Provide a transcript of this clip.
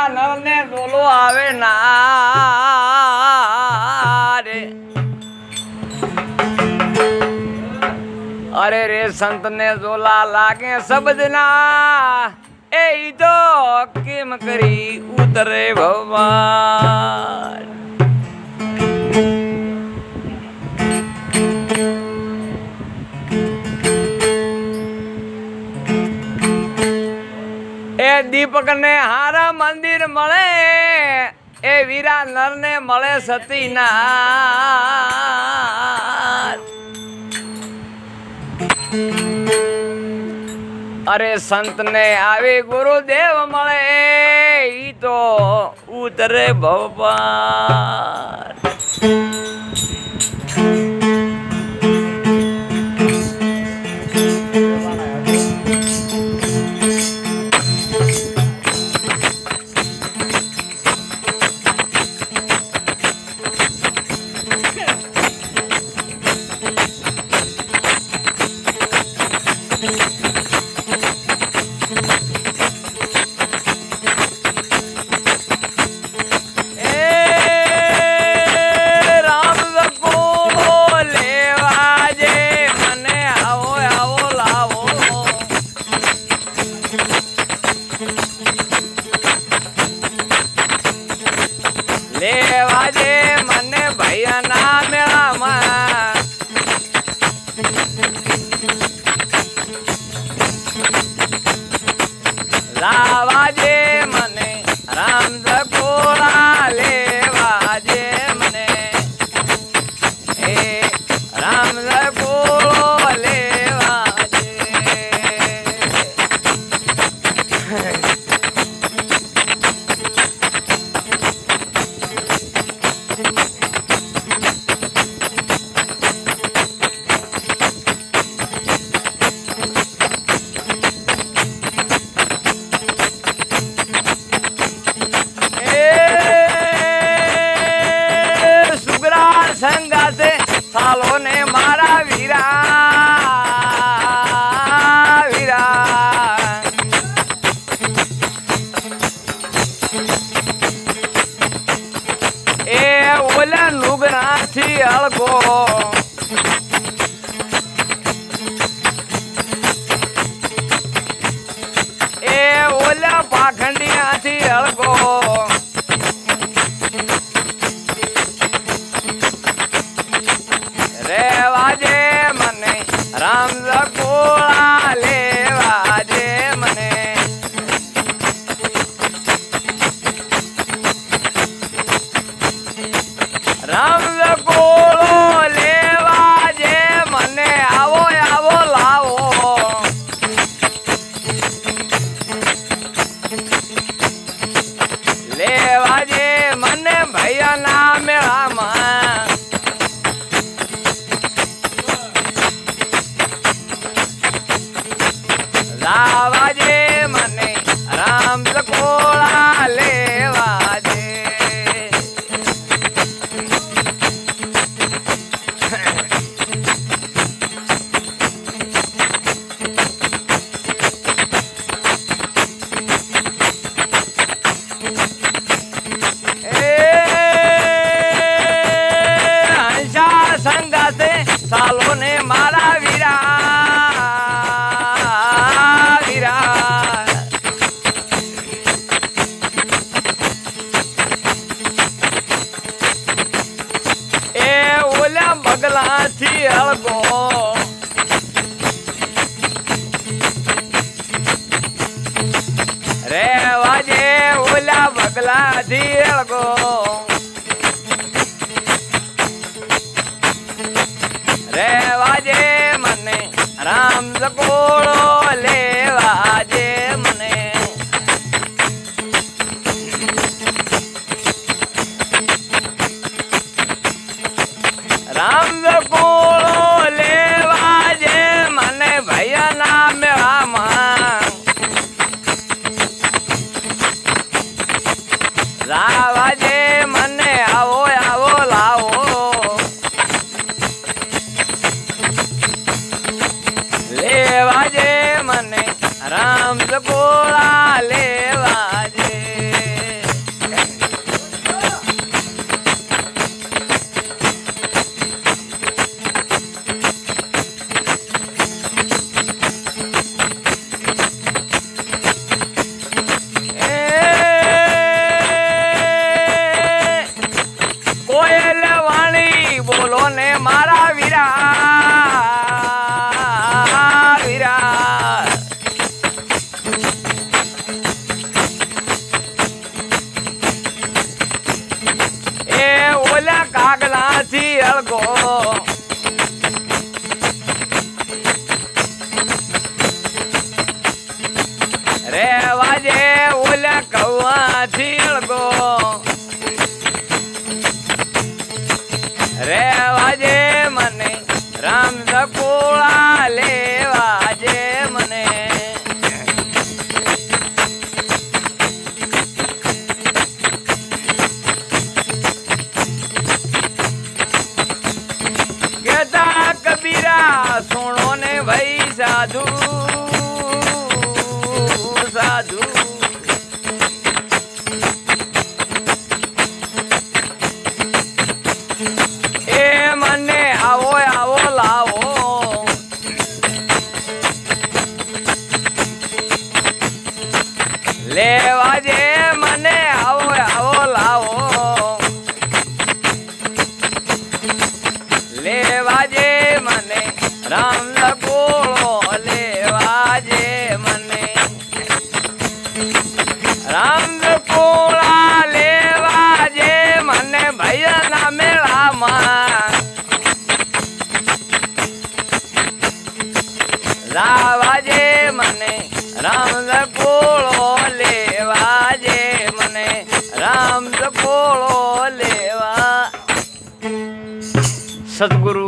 વીરા નર ને ડોલો આવે ના રે. અરે રે સંત ને જોલા લાગે શબ્દના એ તો કેમ કરી ઉતરે ભગવાન? એ દીપક ને હારા મંદિર મળે, એ વીરા નર ને મળે સતીના અરે સંત ને આવે ગુરુદેવ મળે, ઈ તો ઉતરે ભગવાન લેવા જે મને ભૈયાના મેળામાં. લાવા જે મને નુગરાથી અળગો એ ઓલા પાખંડિયાથી બગલાથી અળગો રે વાજે ઓલા બગલા અળગો રે વાજે મને રામ જગોળો જે મને રામ જગોળા લેવા જે સાધુ સાધુ. એ મને આવો આવો લાવો. લેવા વાજે મને રામ લખોળો લેવા જે મને રામ લખોળો લેવા. સદગુરુ